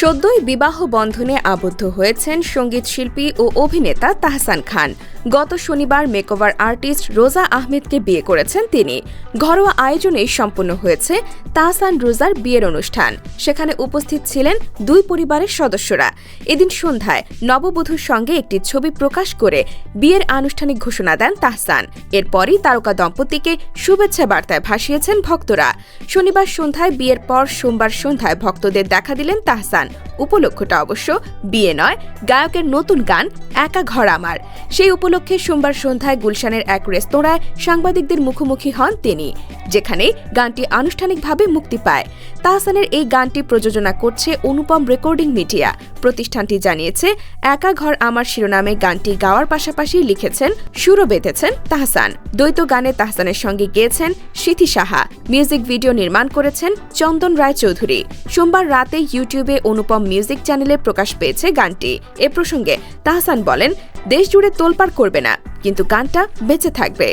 সদ্যই বিবাহ বন্ধনে আবদ্ধ হয়েছেন সংগীত শিল্পী ও অভিনেতা তাহসান খান। গত শনিবার মেকওভার আর্টিস্ট রোজা আহমেদকে বিয়ে করেছেন তিনি। ঘরোয়া আয়োজনে সম্পন্ন হয়েছে তাহসান রোজার বিয়ের অনুষ্ঠান। সেখানে উপস্থিত ছিলেন দুই পরিবারের সদস্যরা। এদিন সন্ধ্যায় নববধূর সঙ্গে একটি ছবি প্রকাশ করে বিয়ের আনুষ্ঠানিক ঘোষণা দেন তাহসান। এরপরই তারকা দম্পতিকে শুভেচ্ছা বার্তায় ভাসিয়েছেন ভক্তরা। শনিবার সন্ধ্যায় বিয়ের পর সোমবার সন্ধ্যায় ভক্তদের দেখা দিলেন তাহসান। উপলক্ষটা অবশ্য বিয়ে নয়, গায়কের নতুন গান, একা ঘর আমার। সেই উপলক্ষে সোমবার সন্ধ্যায় গুলশানের এক রেস্তোরাঁয় সাংবাদিকদের মুখোমুখি হন তিনি। যেখানে গানটি আনুষ্ঠানিকভাবে মুক্তি পায়। তাহসানের এই গানটি প্রযোজনা করছে অনুপম রেকর্ডিং মিডিয়া। প্রতিষ্ঠানটি জানিয়েছে, একা ঘর আমার শিরোনামে গানটি গাওয়ার পাশাপাশি লিখেছেন, সুরও বেঁধেছেন তাহসান। দ্বৈত গানে তাহসানের সঙ্গে গেয়েছেন সিথি সাহা। মিউজিক ভিডিও নির্মাণ করেছেন চন্দন রায় চৌধুরী। সোমবার রাতে ইউটিউবে অনুপম মিউজিক চ্যানেলে প্রকাশ পেয়েছে গানটি। এ প্রসঙ্গে তাহসান বলেন দেশ জুড়ে তোলপাড় করবে না, কিন্তু গানটা বেঁচে থাকবে।